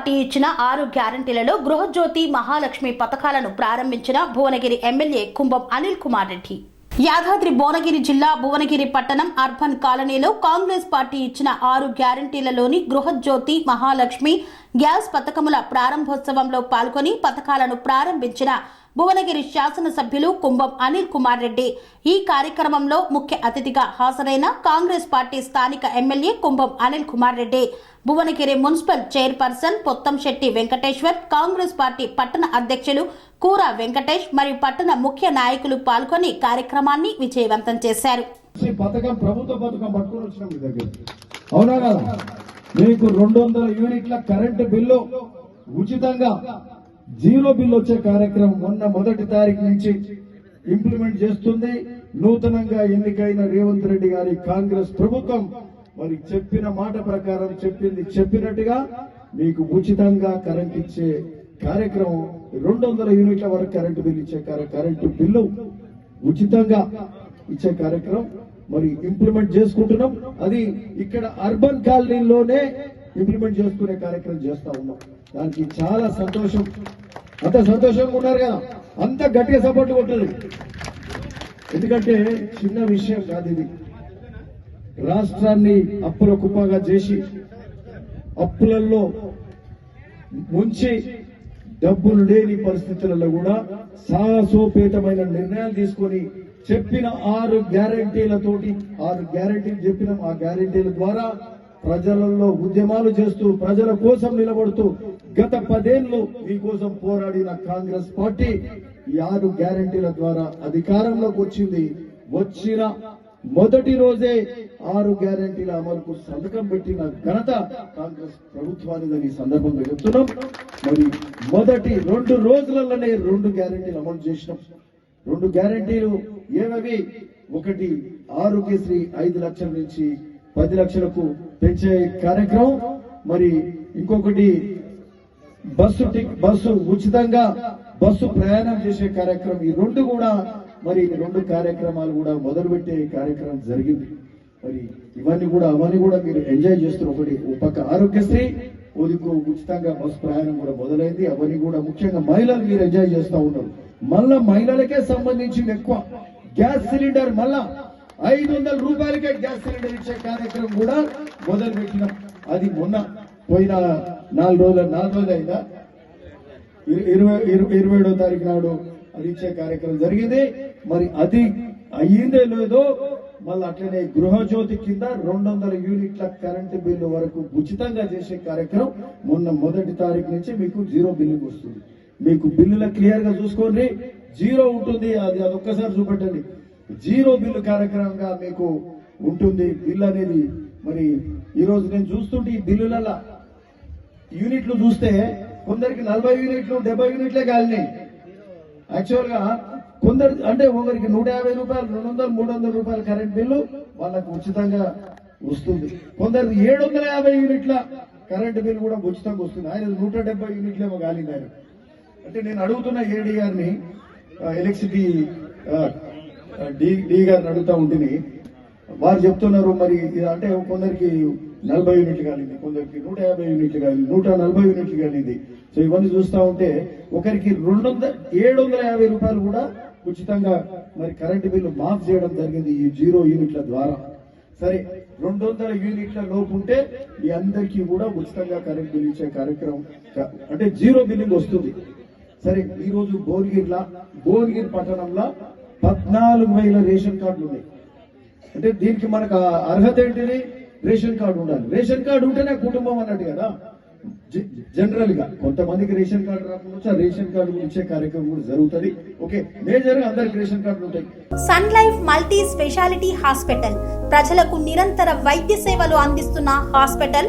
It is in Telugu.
పార్టీ ఇచ్చిన ఆరు గ్యారంటీలలో గృహజ్యోతి మహాలక్ష్మి పథకాలను ప్రారంభించిన భువనగిరి ఎమ్మెల్యే కుంభం అనిల్ కుమార్ రెడ్డి. యాదాద్రి భువనగిరి జిల్లా భువనగిరి పట్టణం అర్బన్ కాలనీలో కాంగ్రెస్ పార్టీ ఇచ్చిన ఆరు గ్యారంటీలలోని గృహజ్యోతి మహాలక్ష్మి గ్యాస్ పథకముల ప్రారంభోత్సవంలో పాల్గొని పథకాలను ప్రారంభించిన భువనగిరి శాసనసభ్యులు కుంభం అనిల్ కుమార్ రెడ్డి. ఈ కార్యక్రమంలో ముఖ్య అతిథిగా హాజరైన కాంగ్రెస్ పార్టీ స్థానిక MLA Kumbham Anil Kumar Reddy. Bhuvanagiri municipal chairperson Pottamshetti Venkateshwar Congress party పట్టణ అధ్యక్షులు కూర వెంకటేష్ మరియు పట్టణ ముఖ్య నాయకులు పాల్గొని కార్యక్రమాన్ని విజయవంతం చేశారు. పథకం ప్రభుత్వ పథకం పట్టుకొని మీ దగ్గర అవునా కదా? మీకు రెండు వందల యూనిట్ల కరెంటు బిల్లు ఉచితంగా జీరో బిల్లు వచ్చే కార్యక్రమం మొన్న మొదటి తారీఖు నుంచి ఇంప్లిమెంట్ చేస్తుంది. నూతనంగా ఎన్నికైన రేవంత్ రెడ్డి గారి కాంగ్రెస్ ప్రభుత్వం మరి చెప్పిన మాట ప్రకారం చెప్పింది చెప్పినట్టుగా మీకు ఉచితంగా కరెంట్ ఇచ్చే కార్యక్రమం రెండు వందల యూనిట్ల వరకు కరెంటు బిల్లు ఇచ్చే కార్య- కరెంటు బిల్లు ఉచితంగా ఇచ్చే కార్యక్రమం మరి ఇంప్లిమెంట్ చేసుకుంటున్నాం. అది ఇక్కడ అర్బన్ కాలనీలోనే ఇంప్లిమెంట్ చేసుకునే కార్యక్రమం చేస్తా ఉన్నాం. దానికి చాలా సంతోషం. అంత సంతోషంగా ఉన్నారు కదా. అంత గట్టిగా సపోర్ట్ కొట్టదు ఎందుకంటే చిన్న విషయం కాదు ఇది. రాష్ట్రాన్ని అప్పుల కుప్పగా చేసి అప్పులలో ముంచి డబ్బులు లేని పరిస్థితులలో కూడా సాహసోపేతమైన నిర్ణయాలు తీసుకొని చెప్పిన ఆరు గ్యారంటీలతోటి ఆరు గ్యారంటీలు చెప్పిన. ఆ గ్యారంటీల ద్వారా ప్రజలలో ఉద్యమాలు చేస్తూ ప్రజల కోసం నిలబడుతూ గత పదేళ్ళు మీకోసం పోరాడిన కాంగ్రెస్ పార్టీ ఈ ఆరు గ్యారంటీల ద్వారా అధికారంలోకి వచ్చింది. వచ్చిన మొదటి రోజే ఆరు గ్యారంటీల అమలుకు సంతకం పెట్టిన ఘనత కాంగ్రెస్ ప్రభుత్వానిదని ఈ సందర్భంగా చెప్తున్నాం. మరి మొదటి రెండు రోజులలోనే రెండు గ్యారంటీలు అమలు చేసినాం. రెండు గ్యారంటీలు ఏమవి? ఒకటి ఆరోగ్యశ్రీ ఐదు లక్షల నుంచి పది లక్షలకు పెంచే కార్యక్రమం. మరి ఇంకొకటి బస్సు టిక్ బస్సు ఉచితంగా బస్సు ప్రయాణం చేసే కార్యక్రమం. ఈ రెండు కూడా మరి రెండు కార్యక్రమాలు కూడా మొదలుపెట్టే కార్యక్రమం జరిగింది. మరి ఇవన్నీ కూడా అవన్నీ కూడా మీరు ఎంజాయ్ చేస్తున్న ఒకటి. ఒక పక్క ఆరోగ్యశ్రీ ఓదికు ఉచితంగా బస్సు ప్రయాణం కూడా మొదలైంది. అవన్నీ కూడా ముఖ్యంగా మహిళలు మీరు ఎంజాయ్ చేస్తూ ఉన్నారు. మళ్ళా మహిళలకే సంబంధించింది ఎక్కువ. గ్యాస్ సిలిండర్ మళ్ళా ఐదు వందల రూపాయలకే గ్యాస్ సిలిండర్ ఇచ్చే కార్యక్రమం కూడా మొదలు పెట్టినాం అది మొన్న పోయిన నాలుగు రోజుల నాలుగు రోజులు అయిందా? ఇరవై ఇరు- ఇరవై ఏడో తారీఖు నాడు అది ఇచ్చే కార్యక్రమం జరిగింది. మరి అది అయ్యిందే లేదో మళ్ళీ అట్లనే గృహజ్యోతి కింద రెండు వందల యూనిట్ల కరెంటు బిల్లు వరకు ఉచితంగా చేసే కార్యక్రమం మొన్న మొదటి తారీఖు నుంచి మీకు జీరో బిల్లుకి వస్తుంది. మీకు బిల్లుల క్లియర్గా చూసుకోండి. జీరో ఉంటుంది అది అది ఒక్కసారి చూపెట్టండి. జీరో బిల్లు కార్యక్రమంగా మీకు ఉంటుంది. బిల్ అనేది మరి ఈరోజు నేను చూస్తుంటే ఈ బిల్లులలో యూనిట్లు చూస్తే కొందరికి నలభై యూనిట్లు డెబ్బై యూనిట్లే కాలినాయి. యాక్చువల్గా కొందరు అంటే ఒకరికి నూట యాభై రూపాయలు రెండు వందలు మూడు వందల రూపాయల కరెంట్ బిల్లు వాళ్ళకు ఉచితంగా వస్తుంది. కొందరు ఏడు వందల యాభై యూనిట్ల కరెంట్ బిల్లు కూడా ఉచితంగా వస్తుంది. ఆయన నూట డెబ్బై యూనిట్లేమో కాలింది ఆయన. అంటే నేను అడుగుతున్న ఏడీ గారిని ఎలక్ట్రిసిటీ డి డి గారిని అడుగుతా ఉంటుంది వారు చెప్తున్నారు మరి ఇది అంటే కొందరికి నలభై యూనిట్లు కాలింది కొందరికి నూట యాభై యూనిట్లు కాలింది నూట నలభై యూనిట్లు కాలింది సో ఇవన్నీ చూస్తూ ఉంటే ఒకరికి రెండు వందల ఏడు వందల యాభై రూపాయలు కూడా ఉచితంగా మరి కరెంటు బిల్లు మాఫ్ చేయడం జరిగింది ఈ జీరో యూనిట్ల ద్వారా. సరే రెండు వందల యూనిట్ల లోపు ఉంటే మీ అందరికీ కూడా ఉచితంగా కరెంట్ బిల్ ఇచ్చే కార్యక్రమం అంటే జీరో బిల్లింగ్ వస్తుంది. సరే ఈ రోజు భువనగిరిలా భువనగిరి పట్టణంలో పద్నాలుగు వేల రేషన్ కార్డులు ఉన్నాయి. అంటే దీనికి మనకు అర్హత ఏంటిది? రేషన్ కార్డు ఉండాలి. రేషన్ కార్డు ఉంటేనే కుటుంబం అన్నట్టు కదా. జనరల్గా కొంతమందికి రేషన్ కార్డు రాకుండా రేషన్ కార్డు ఇచ్చే కార్యక్రమం కూడా జరుగుతుంది. ఓకే మేజర్ అందరికి రేషన్ కార్డులు ఉంటాయి. Sun life multi speciality hospital. ప్రజలకు నిరంతర వైద్య సేవలు అందిస్తున్న హాస్పిటల్